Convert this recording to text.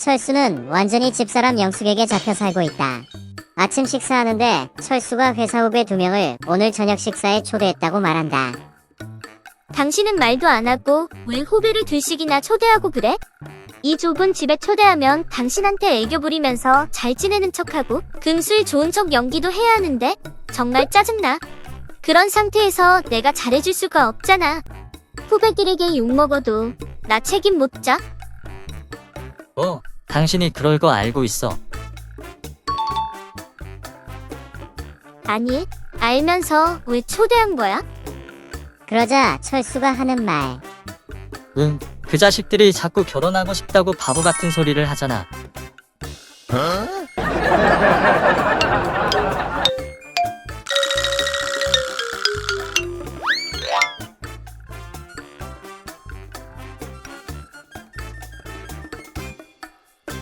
철수는 완전히 집사람 영숙에게 잡혀 살고 있다. 아침 식사하는데 철수가 회사 후배 두 명을 오늘 저녁 식사에 초대했다고 말한다. 당신은 말도 안 하고 왜 후배를 둘씩이나 초대하고 그래? 이 좁은 집에 초대하면 당신한테 애교 부리면서 잘 지내는 척하고 금술 좋은 척 연기도 해야 하는데 정말 짜증나. 그런 상태에서 내가 잘해줄 수가 없잖아. 후배들에게 욕먹어도 나 책임 못 져? 어, 당신이 그럴 거 알고 있어. 아니, 알면서 왜 초대한 거야? 그러자 철수가 하는 말. 응, 그 자식들이 자꾸 결혼하고 싶다고 바보 같은 소리를 하잖아.